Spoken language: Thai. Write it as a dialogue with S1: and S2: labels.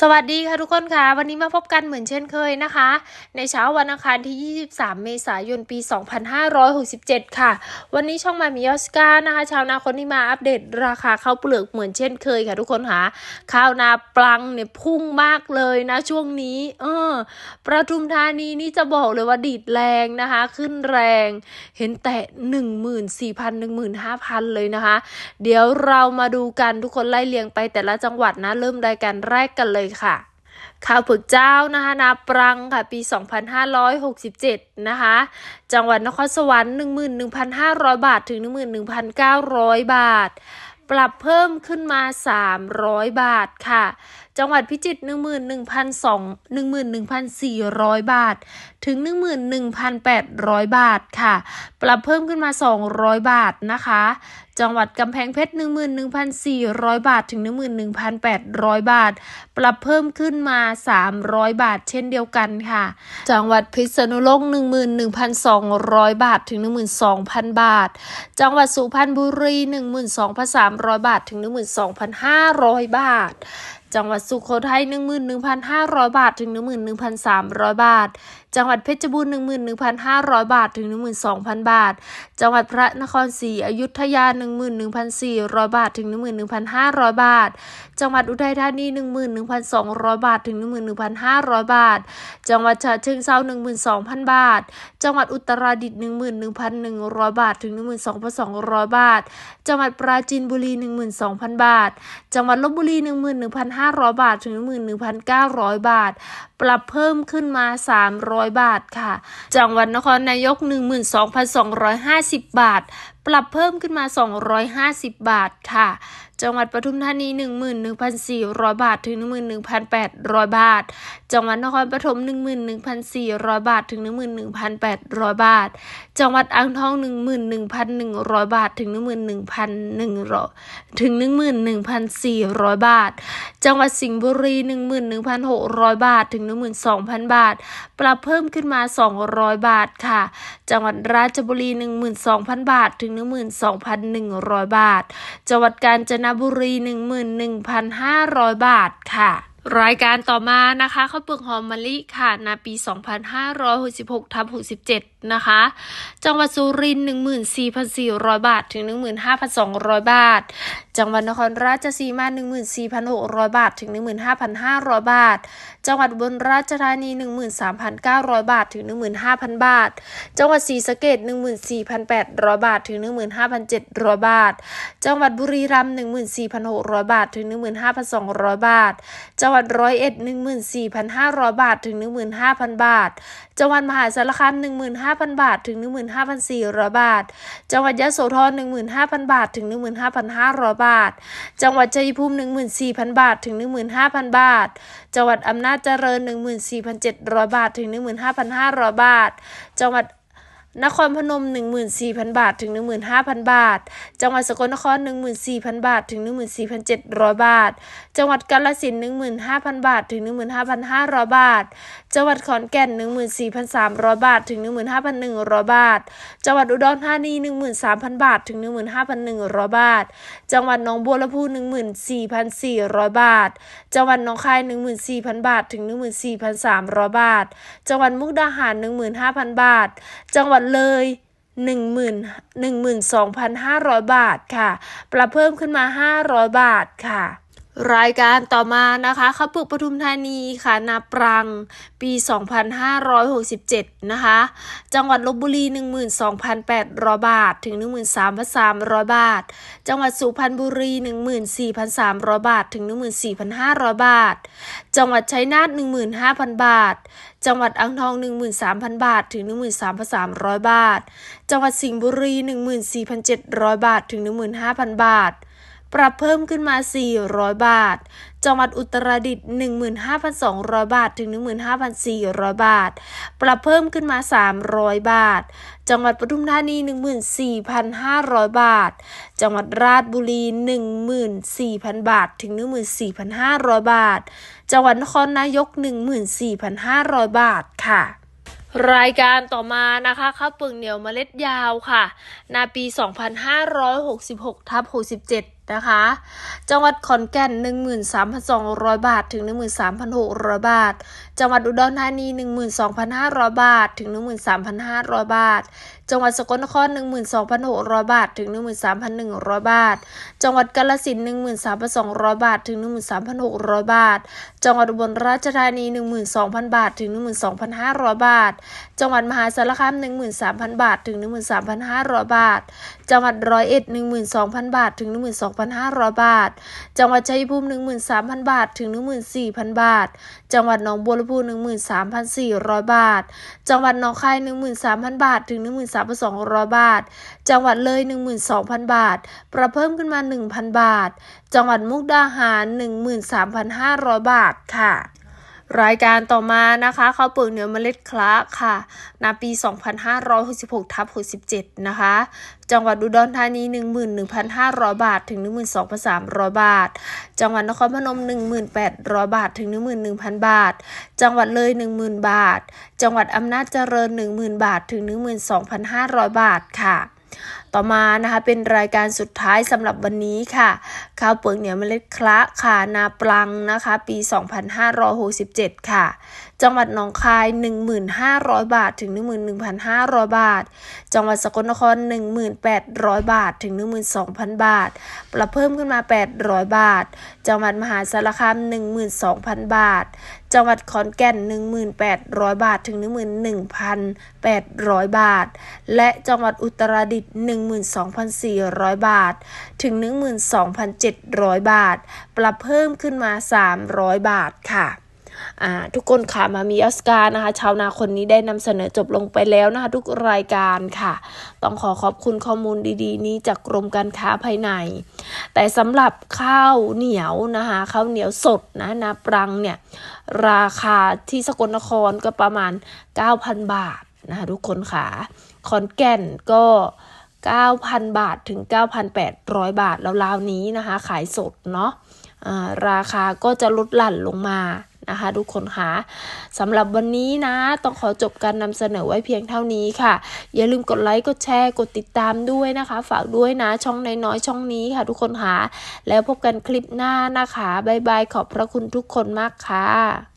S1: สวัสดีค่ะทุกคนค่ะ วันนี้มาพบกันเหมือนเช่นเคยนะคะ ในเช้าวันอังคารที่ 23 เมษายนปี 2567 ค่ะ วันนี้ช่องมามีออสการ์นะคะ ชาวนาคนที่มาอัปเดตราคาข้าวเปลือกเหมือนเช่นเคยค่ะทุกคนค่ะ ข้าวนาปลังเนี่ยพุ่งมากเลยนะช่วงนี้ เออประทุมธานีนี่จะบอกเลยว่าดีดแรงนะคะ ขึ้นแรงเห็นแต่ 14,000 15,000 เลยนะคะ เดี๋ยวเรามาดูกันทุกคนไล่เรียงไปแต่ละจังหวัดนะเริ่มรายการแรกกันเลยค่ะข้าวเผือกเจ้านะคะนาปรังค่ะปี 2567 นะคะ จังหวัดนครสวรรค์ 11,500 บาท ถึง 11,900 บาท ปรับเพิ่มขึ้นมา 300 บาทค่ะ จังหวัดพิจิตร11,200 11,400 บาท ถึง 11,800 บาทค่ะ ปรับเพิ่มขึ้นมา 200 บาทนะคะ จังหวัดกำแพงเพชร 11,400 บาทถึง 11,800 บาท ปรับเพิ่มขึ้นมา 300 บาทเช่นเดียวกันค่ะ จังหวัดพิษณุโลก 11,200 บาทถึง 12,000 บาท จังหวัดสุพรรณบุรี 12,300 บาทถึง 12,500 บาทจังหวัดสุโขทัย11,500 บาท ถึง 11,300 บาท จังหวัดเพชรบูรณ์11,500 บาท ถึง 12,000 บาท จังหวัดพระนครศรีอยุธยา 11,400 บาท ถึง 11,500 บาท จังหวัดอุทัยธานี 11,200 บาท ถึง 11,500 บาท จังหวัดฉะเชิงเทรา12,000 บาท จังหวัดอุตรดิตถ์11,100 บาท ถึง 12,200 บาท จังหวัดปราจีนบุรี 12,000 บาท จังหวัดลบบุรี 11,500 1,500 บาท ถึง 11,900 บาท ปรับเพิ่มขึ้นมา 300 บาทค่ะ จังหวัดนครนายก 12,250 บาท ปรับเพิ่มขึ้นมา 250 บาทค่ะ จังหวัดปทุมธานี 11,400 บาท ถึง 11,800 บาท จังหวัดนครปฐม 11,400 บาท ถึง 11,800 บาท จังหวัดอ่างทอง 11,100 บาท ถึง 11,100 ถึง 11,400 บาท จังหวัดสิงห์บุรี 11,600 บาท ถึง 12,000 บาท ปรับเพิ่มขึ้นมา 200 บาทค่ะ จังหวัดราชบุรี 12,000 บาท ถึง 12,100 บาท จังหวัดกาญจนบุรี 11,500 บาทค่ะรายการต่อมานะคะข้าวเปลือกหอมมะลิค่ะนาปี 2566ทับ67 นะคะ จังหวัดสุรินทร์14,400 บาท ถึง 15,200 บาท จังหวัดนครราชสีมา 14,600 บาท ถึง 15,500 บาท จังหวัดบนราชธานี 13,900 บาท ถึง 15,000 บาท จังหวัดศรีสะเกษ14,800 บาท ถึง 15,700 บาท จังหวัดบุรีรัมย์14,600 บาท ถึง 15,200 บาท จังหวัดร้อยเอ็ด14,500 บาท ถึง 15,000 บาท จังหวัดมหาสารคาม 15,000 บาท ถึง 15,400 บาท จังหวัดยะโสธร 15,000 บาท ถึง 15,500 บาท จังหวัดชัยภูมิ 14,000 บาท ถึง 15,000 บาท จังหวัดอำนาจเจริญ 14,700 บาท ถึง 15,500 บาท จังหวัด นครพนม 14,000 บาท ถึง 15,000 บาท จังหวัดสกลนคร 14,000 บาท ถึง 14,700 บาท จังหวัดกาฬสินธุ์15,000 บาท ถึง 15,500 บาท จังหวัดขอนแก่น 14,300 บาท ถึง 15,100 บาท จังหวัดอุดรธานี 13,000 บาท ถึง 15,100 บาท จังหวัดหนองบัวลำพู 14,400 บาท จังหวัดหนองคาย 14,000 บาท ถึง 14,300 บาท จังหวัดมุกดาหาร 15,000 บาท จังหวัดเลยหนึ่งหมื่นหนึ่งหมื่นสองพันห้าร้อยบาทค่ะ ปรับเพิ่มขึ้นมาห้าร้อยบาทค่ะ รายการต่อมานะคะข้าวเปลือกปทุมธานีค่ะ นาปรัง ปี 2567 นะคะ จังหวัดลบบุรี 12,800 บาท ถึง 13,300 บาท จังหวัดสุพรรณบุรี 14,300 บาท ถึง 14,500 บาท จังหวัดชัยนาท15,000 บาท จังหวัดอ่างทอง 13,000 บาท ถึง 13,300 บาท จังหวัดสิงห์บุรี 14,700 บาท ถึง 15,000 บาท ปรับเพิ่มขึ้นมา 400 บาท จังหวัดอุตรดิตถ์15,200 บาท ถึง 15,400 บาท ปรับเพิ่มขึ้นมา 300 บาท จังหวัดปทุมธานี 14,500 บาท จังหวัดราชบุรี 14,000 บาท ถึง 14,500 บาท จังหวัดนครนายก 14,500 บาทค่ะรายการต่อมานะคะข้าวเปลือกเหนียวเมล็ดยาวค่ะ นาปี 2566ทับ67 นะคะ จังหวัดขอนแก่น 13,200 บาท ถึง 13,600 บาท จังหวัดอุดรธานี 12,500 บาท ถึง 13,500 บาท จังหวัดสกลนคร 12,600 บาท ถึง 13,100 บาท จังหวัดกาฬสินธุ์13,200 บาท ถึง 13,600 บาท จังหวัดอุบลราชธานี 12,000 บาท ถึง 12,500 บาท จังหวัดมหาสารคาม 13,000 บาท ถึง 13,500 บาท จังหวัดร้อยเอ็ด 12,000 บาท ถึง 12,500 บาท จังหวัดชัยภูมิ 13,000 บาท ถึง 14,000 บาท จังหวัดหนองบัวลำพู 13,400 บาท จังหวัดหนองคาย 13,000 บาท ถึง 1 3 13,200 บาท จังหวัดเลย 12,000 บาท ปรับเพิ่มขึ้นมา 1,000 บาท จังหวัดมุกดาหาร 13,500 บาทค่ะ รายการต่อมานะคะข้าวเปลือกเนียวเมล็ดคละค่ะณปี 2566ทับ67 นะคะ จังหวัดอุดรธานี 11,500 บาท ถึง 12,300 บาท จังหวัดนครพนม 1,800 บาท ถึง 11,000 บาท จังหวัดเลย 10,000 บาท จังหวัดอำนาจเจริญ 10,000 บาท ถึง 12,500 บาทค่ะ ต่อมานะคะเป็นรายการสุดท้ายสำหรับวันนี้ค่ะ ข้าวเปลือกเหนียวเมล็ดคละค่ะนาปลังนะคะ ปี 2567 ค่ะ จังหวัดหนองคาย 1,500 บาท ถึง 11,500 บาท จังหวัดสกลนคร 1,800 บาท ถึง 12,000 บาท ปรับเพิ่มขึ้นมา 800 บาท จังหวัดมหาสารคาม 12,000 บาท จังหวัดขอนแก่น 1,800 บาท ถึง 11,800 บาท และจังหวัดอุตรดิตถ์12,400 บาท ถึง 12,700 บาท ปรับเพิ่มขึ้นมา 300 บาทค่ะ ทุกคนค่ะมามีออสการ์นะคะ ชาวนาคนนี้ได้นำเสนอจบลงไปแล้วนะคะ ทุกรายการค่ะ ต้องขอขอบคุณข้อมูลดีๆ นี้จากกรมการค้าภายใน แต่สำหรับข้าวเหนียวนะคะข้าวเหนียวสดนะนาปรังเนี่ยราคาที่สกลนครก็ประมาณ 9,000 บาทนะคะทุกคนค่ะขอนแก่นก็ 9,000 บาทถึง 9,800 บาทแล้วราวนี้นะคะ ขายสดเนาะอ่าราคาก็จะลดหลั่นลงมา นะคะทุกคนคะสำหรับวันนี้นะ ต้องขอจบการนำเสนอไว้เพียงเท่านี้ค่ะ อย่าลืมกดไลค์กดแชร์กดติดตามด้วยนะคะ ฝากด้วยนะช่องน้อยๆช่องนี้ค่ะ ทุกคนคะแล้วพบกันคลิปหน้านะคะบ๊ายบายขอบพระคุณทุกคนมากค่ะ